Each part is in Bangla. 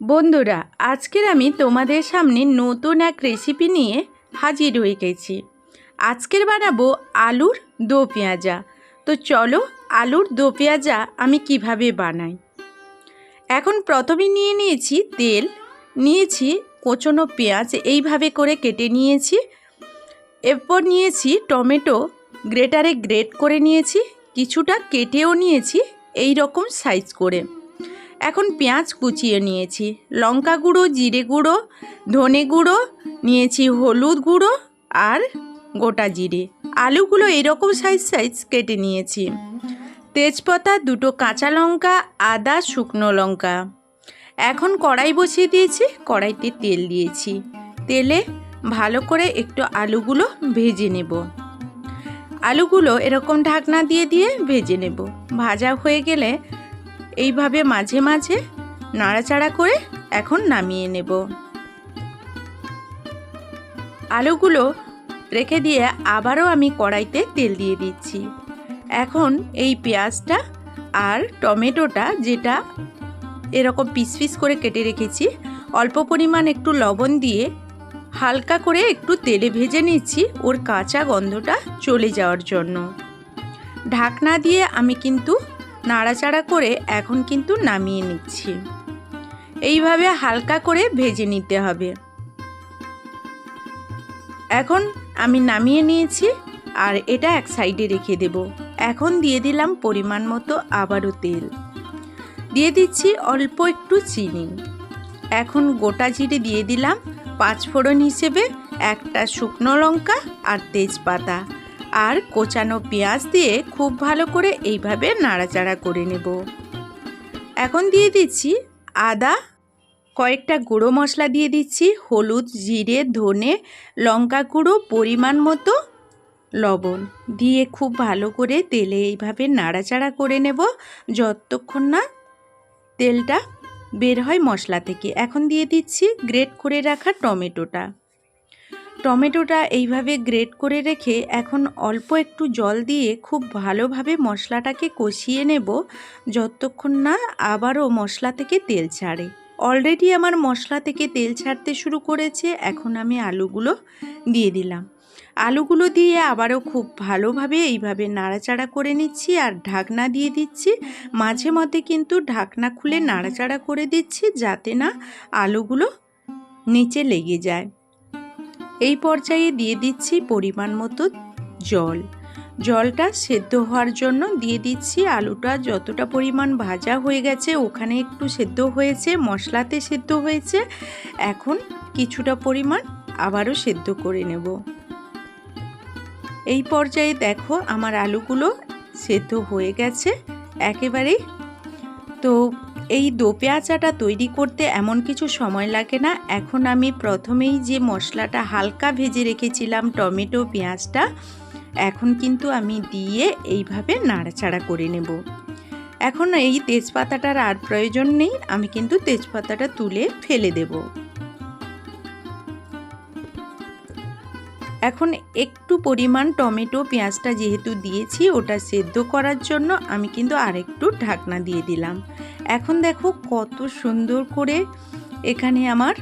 বন্ধুরা, আজকের আমি তোমাদের সামনে নতুন এক রেসিপি নিয়ে হাজির হয়ে গেছি। আজকের বানাবো আলুর দো পেঁয়াজা। তো চলো আলুর দো পেঁয়াজা আমি কীভাবে বানাই। এখন প্রথমে নিয়ে নিয়েছি তেল, নিয়েছি কোচনো পেঁয়াজ, এইভাবে করে কেটে নিয়েছি। এরপর নিয়েছি টমেটো, গ্রেটারে গ্রেট করে নিয়েছি, কিছুটা কেটেও নিয়েছি এই রকম সাইজ করে। এখন পেঁয়াজ কুচিয়ে নিয়েছি, লঙ্কা গুঁড়ো, জিরে গুঁড়ো, ধনে গুঁড়ো, নিয়েছি হলুদ গুঁড়ো আর গোটা জিরে। আলুগুলো এরকম সাইজ সাইজ কেটে নিয়েছি। তেজপাতা, দুটো কাঁচা লঙ্কা, আদা, শুকনো লঙ্কা। এখন কড়াই বসিয়ে দিয়েছি, কড়াইতে তেল দিয়েছি। তেলে ভালো করে একটু আলুগুলো ভেজে নেব। আলুগুলো এরকম ঢাকনা দিয়ে দিয়ে ভেজে নেব। ভাজা হয়ে গেলে এইভাবে মাঝে মাঝে নাড়াচাড়া করে এখন নামিয়ে নেব। আলুগুলো রেখে দিয়ে আবারও আমি কড়াইতে তেল দিয়ে দিচ্ছি। এখন এই পেঁয়াজটা আর টমেটোটা যেটা এরকম পিস পিস করে কেটে রেখেছি, অল্প পরিমাণ একটু লবণ দিয়ে হালকা করে একটু তেলে ভেজে নিচ্ছি ওর কাঁচা গন্ধটা চলে যাওয়ার জন্য। ঢাকনা দিয়ে আমি কিন্তু নাড়াচাড়া করে এখন কিন্তু নামিয়ে নিচ্ছি। এইভাবে হালকা করে ভেজে নিতে হবে। এখন আমি নামিয়ে নিয়েছি আর এটা এক সাইডে রেখে দেব। এখন দিয়ে দিলাম পরিমাণ মতো আবারও তেল। দিয়ে দিচ্ছি অল্প একটু চিনি। এখন গোটা জিরে দিয়ে দিলাম পাঁচফোড়ন হিসেবে একটা শুকনো লঙ্কা আর তেজপাতা। আর কোচানো পেঁয়াজ দিয়ে খুব ভালো করে এইভাবে নাড়াচাড়া করে নেব। এখন দিয়ে দিচ্ছি আদা, কয়েকটা গুঁড়ো মশলা দিয়ে দিচ্ছি, হলুদ, জিরে, ধনে, লঙ্কা গুঁড়ো, পরিমাণ মতো লবণ। দিয়ে খুব ভালো করে তেলে এইভাবে নাড়াচাড়া করে নেব যতক্ষণ না তেলটা বের হয় মশলা থেকে। এখন দিয়ে দিচ্ছি গ্রেট করে রাখা টমেটোটা। টমেটোটা এইভাবে গ্রেট করে রেখে এখন অল্প একটু জল দিয়ে খুব ভালোভাবে মশলাটাকে কষিয়ে নেব, যতক্ষণ না আবারও মশলা থেকে তেল ছাড়ে। অলরেডি আমার মশলা থেকে তেল ছাড়তে শুরু করেছে, এখন আমি আলুগুলো দিয়ে দিলাম। আলুগুলো দিয়ে আবারও খুব ভালোভাবে এইভাবে নাড়াচাড়া করে নিচ্ছি আর ঢাকনা দিয়ে দিচ্ছি। মাঝে মধ্যে কিন্তু ঢাকনা খুলে নাড়াচাড়া করে দিচ্ছি যাতে না আলুগুলো নিচে লেগে যায়। এই পর্যায়ে দিয়ে দিচ্ছি পরিমাণ মতো জল। জলটা সেদ্ধ হওয়ার জন্য দিয়ে দিচ্ছি আলুটা যতটা পরিমাণ ভাজা হয়ে গেছে ওখানে একটু সেদ্ধ হয়েছে, মশলাতে সেদ্ধ হয়েছে। এখন কিছুটা পরিমাণ আবারও সেদ্ধ করে নেব। এই পর্যায়ে দেখো আমার আলুগুলো সেদ্ধ হয়ে গেছে একেবারেই। তো এই দো পেঁয়াজাটা তৈরি করতে এমন কিছু সময় লাগে না। এখন আমি প্রথমেই যে মশলাটা হালকা ভেজে রেখেছিলাম টমেটো, পেঁয়াজটা, এখন কিন্তু আমি দিয়ে এইভাবে নাড়াচাড়া করে নেব। এখন এই তেজপাতাটার আর প্রয়োজন নেই, আমি কিন্তু তেজপাতাটা তুলে ফেলে দেব। এখন একটু পরিমাণ টমেটো, পেঁয়াজটা যেহেতু দিয়েছি, ওটা সেদ্ধ করার জন্য আমি কিন্তু আরেকটু ঢাকনা দিয়ে দিলাম। এখন দেখো কত সুন্দর করে এখানে আমার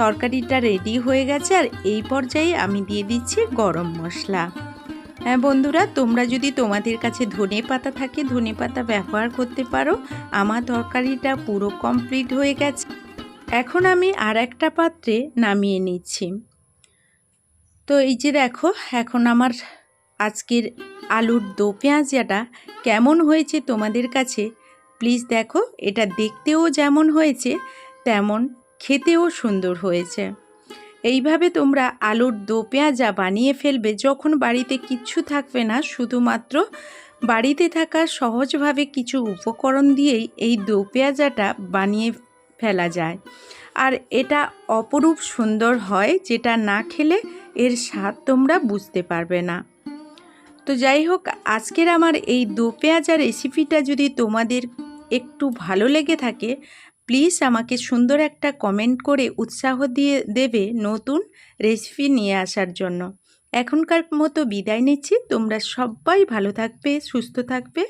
তরকারিটা রেডি হয়ে গেছে, আর এই পর্যায়ে আমি দিয়ে দিচ্ছি গরম মশলা। হ্যাঁ বন্ধুরা, তোমরা যদি তোমাদের কাছে ধনে পাতা থাকে, ধনে পাতা ব্যবহার করতে পারো। আমার তরকারিটা পুরো কমপ্লিট হয়ে গেছে। এখন আমি আর একটা পাত্রে নামিয়ে নিচ্ছি। তো এই যে দেখো, এখন আমার আজকের আলুর দো পেঁয়াজাটা কেমন হয়েছে তোমাদের কাছে প্লিজ দেখো, এটা দেখতেও যেমন হয়েছে, তেমন খেতেও সুন্দর হয়েছে। এইভাবে তোমরা আলুর দো পেঁয়াজা বানিয়ে ফেলবে, যখন বাড়িতে কিচ্ছু থাকবে না, শুধুমাত্র বাড়িতে থাকা সহজভাবে কিছু উপকরণ দিয়েই এই দো পেঁয়াজাটা বানিয়ে ফেলা যায়। আর এটা অপরূপ সুন্দর হয়, যেটা না খেলে এর স্বাদ তোমরা বুঝতে পারবে না। তো যাই হোক, আজকের আমার এই দো পেঁয়াজা রেসিপিটা যদি তোমাদের একটু ভালো লেগে থাকে প্লিজ আমাকে সুন্দর একটা কমেন্ট করে উৎসাহ দিয়ে দেবে নতুন রেসিপি নিয়ে আসার জন্য। এখনকার মতো বিদায় নিচ্ছি, তোমরা সবাই ভালো থাকবে, সুস্থ থাকবে।